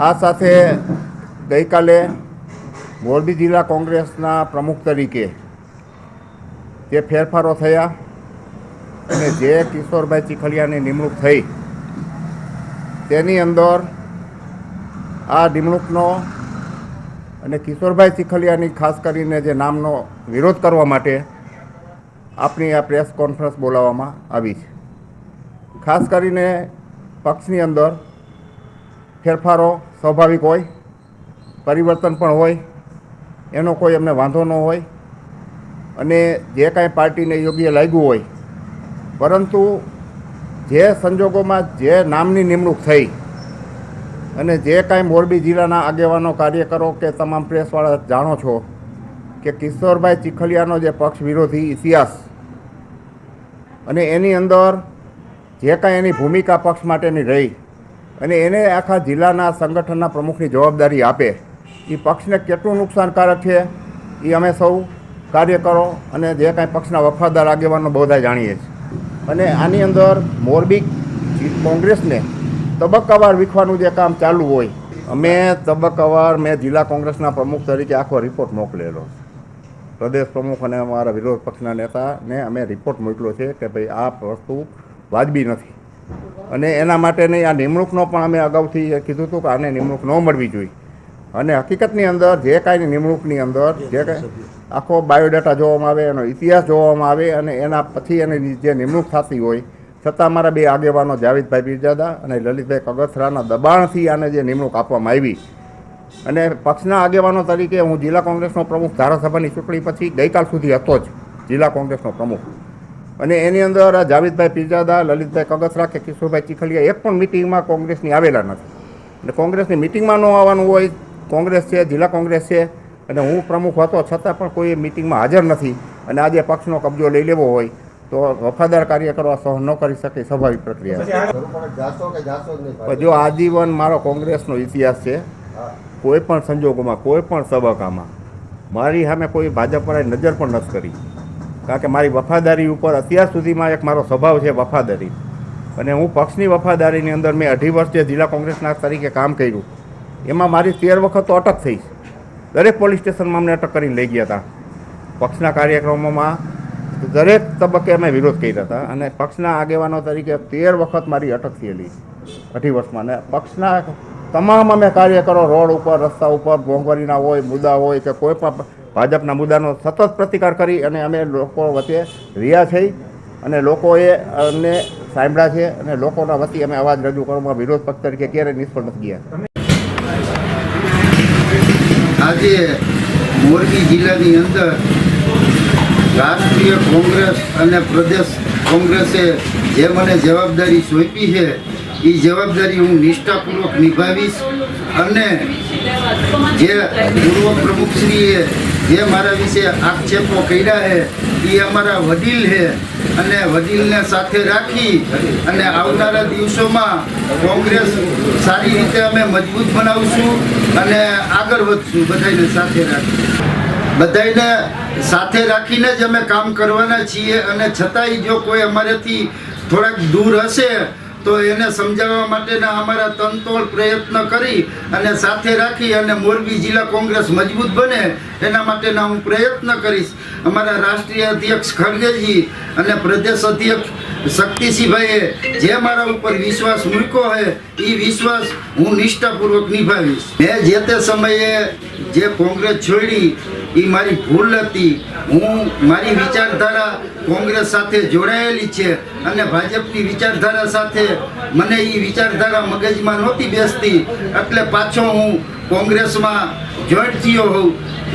આ સાથે ગઈકાલે મોરબી જિલ્લા કોંગ્રેસના પ્રમુખ તરીકે જે ફેરફારો થયા અને જે કિશોરભાઈ ચીખલિયાની નિમણૂક થઈ, તેની અંદર આ નિમણૂકનો અને કિશોરભાઈ ચીખલિયાની ખાસ કરીને જે નામનો વિરોધ કરવા માટે આપણી આ પ્રેસ કોન્ફરન્સ બોલાવવામાં આવી છે. ખાસ કરીને પક્ષની અંદર ફેરફારો સ્વાભાવિક હોય, પરિવર્તન પણ હોય, એનો કોઈ એમને વાંધો ન હોય અને જે કાંઈ પાર્ટીને યોગ્ય લાગ્યું હોય. પરંતુ જે સંજોગોમાં જે નામની નિમણૂક થઈ અને જે કાંઈ મોરબી જિલ્લાના આગેવાનો, કાર્યકરો કે તમામ પ્રેસવાળા જાણો છો કે કિશોરભાઈ ચીખલિયાનો જે પક્ષ વિરોધી ઇતિહાસ અને એની અંદર જે કાંઈ એની ભૂમિકા પક્ષ માટેની રહી અને એને આખા જિલ્લાના સંગઠનના પ્રમુખની જવાબદારી આપે. એ પક્ષને કેટલું નુકસાનકારક છે એ અમે સૌ કાર્યકરો અને જે કાંઈ પક્ષના વફાદાર આગેવાનો બધા જાણીએ છીએ. અને આની અંદર મોરબી કોંગ્રેસને તબક્કાવાર વીખવાનું જે કામ ચાલુ હોય, અમે તબક્કાવાર મેં જિલ્લા કોંગ્રેસના પ્રમુખ તરીકે આખો રિપોર્ટ મોકલેલો પ્રદેશ પ્રમુખ અને અમારા વિરોધ પક્ષના નેતાને અમે રિપોર્ટ મોકલ્યો છે કે ભાઈ આ વસ્તુ વાજબી નથી. અને એના માટેની આ નિમણૂકનો પણ અમે અગાઉથી કીધું હતું કે આને નિમણૂક ન મળવી જોઈએ. અને હકીકતની અંદર જે કાંઈ નિમણૂકની અંદર, જે કાંઈ આખો બાયોડેટા જોવામાં આવે, એનો ઇતિહાસ જોવામાં આવે અને એના પછી એની જે નિમણૂક થતી હોય, છતાં અમારા બે આગેવાનો જાવેદભાઈ બિરજાદા અને લલિતભાઈ કગથરાના દબાણથી આને જે નિમણૂક આપવામાં આવી. અને પક્ષના આગેવાનો તરીકે હું જિલ્લા કોંગ્રેસનો પ્રમુખ ધારાસભાની ચૂંટણી પછી ગઈકાલ સુધી હતો જ જિલ્લા કોંગ્રેસનો પ્રમુખ. અને એની અંદર આ જાવેદભાઈ પીરજાદા લલિતભાઈ કગથરા કે કિશોરભાઈ ચીખલિયા એક પણ મિટિંગમાં કોંગ્રેસની આવેલા નથી. અને કોંગ્રેસની મિટિંગમાં ન આવવાનું હોય કોંગ્રેસ છે જિલ્લા કોંગ્રેસ છે અને હું પ્રમુખ હતો છતાં પણ કોઈ મિટિંગમાં હાજર નથી અને આજે પક્ષનો કબજો લઈ લેવો હોય તો વફાદાર કાર્યકરો કરવા સહન ન કરી શકે સ્વાભાવિક પ્રક્રિયા જ આજીવન મારો કોંગ્રેસનો ઇતિહાસ છે કોઈ પણ સંજોગોમાં કોઈ પણ તબક્કામાં મારી સામે કોઈ ભાજપ પર નજર પણ નથી કરી. કારણ કે મારી વફાદારી ઉપર અત્યાર સુધીમાં એક મારો સ્વભાવ છે વફાદારી. અને હું પક્ષની વફાદારીની અંદર મેં અઢી વર્ષ જિલ્લા કોંગ્રેસના તરીકે કામ કર્યું. એમાં મારી તેર વખત તો અટક થઈ. દરેક પોલીસ સ્ટેશનમાં અમને અટક કરીને લઈ ગયા હતા. પક્ષના કાર્યક્રમોમાં દરેક તબક્કે અમે વિરોધ કર્યા હતા અને પક્ષના આગેવાનો તરીકે તેર વખત મારી અટક થયેલી અઢી વર્ષમાં. અને પક્ષના તમામ અમે કાર્યકરો રોડ ઉપર, રસ્તા ઉપર મોંઘવારીના હોય, મુદ્દા હોય કે કોઈ પણ ભાજપના મુદ્દાનો સતત પ્રતિકાર કરી અને અમે લોકો વચ્ચે રહ્યા થઈ અને લોકોએ અમને સાંભળ્યા છે અને લોકોના વતી અમે અવાજ રજૂ કરવામાં વિરોધ પક્ષ તરીકે ક્યારેય નિષ્ફળ નથી ગયા. આજે મોરબી જિલ્લાની અંદર રાષ્ટ્રીય કોંગ્રેસ અને પ્રદેશ કોંગ્રેસે જે મને જવાબદારી સોંપી છે એ જવાબદારી હું નિષ્ઠાપૂર્વક નિભાવીશ અને જે પૂર્વ પ્રમુખશ્રીએ જે મારા વિશે આક્ષેપો કર્યા છે એ અમારા વડીલ છે અને વડીલને સાથે રાખી અને આવનારા દિવસોમાં કોંગ્રેસ સારી રીતે અમે મજબૂત બનાવશું અને આગળ વધશું બધાને સાથે રાખી બધાને સાથે રાખીને જ અમે કામ કરવાના છીએ અને છતાંય જો કોઈ અમારેથી થોડાક દૂર હશે તો એને સમજાવવા માટેના અમારા તનતોડ પ્રયત્ન કરી અને સાથે રાખી અને મોરબી જિલ્લા કોંગ્રેસ મજબૂત બને એના માટેના હું પ્રયત્ન કરીશ. અમારા રાષ્ટ્રીય અધ્યક્ષ ખડગેજી અને પ્રદેશ અધ્યક્ષ શક્તિસિંહભાઈએ જે મારા ઉપર વિશ્વાસ મૂક્યો છે એ વિશ્વાસ હું નિષ્ઠાપૂર્વક નિભાવીશ. મેં જે તે સમયે જે કોંગ્રેસ છોડી એ મારી ભૂલ હતી. હું મારી વિચારધારા કોંગ્રેસ સાથે જોડાયેલી છે અને ભાજપની વિચારધારા સાથે મને એ વિચારધારા મગજમાં નહોતી બેસતી. એટલે પાછો હું કોંગ્રેસમાં જોઈન્ટ થયો હોઉં.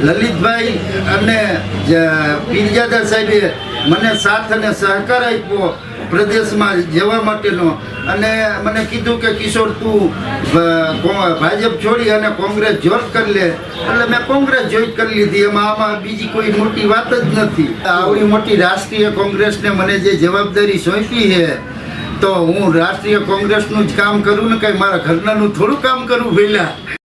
લલિતભાઈ અને પીરજાદા સાહેબે મને સાથ અને સહકાર આપ્યો. પ્રદેશમાં જવા માટેનો. અને મને કીધું કે, કિશોર, તું ભાજપ છોડી અને કોંગ્રેસ જોઈન કરી લે. એટલે મેં કોંગ્રેસ જોઈન કરી લીધી. એમાં આમાં બીજી કોઈ મોટી વાત જ નથી. આવડી મોટી રાષ્ટ્રીય કોંગ્રેસને મને જે જવાબદારી સોંપી છે, તો હું રાષ્ટ્રીય કોંગ્રેસનું જ કામ કરું ને કંઈ મારા ઘરનાનું થોડું કામ કરું પહેલાં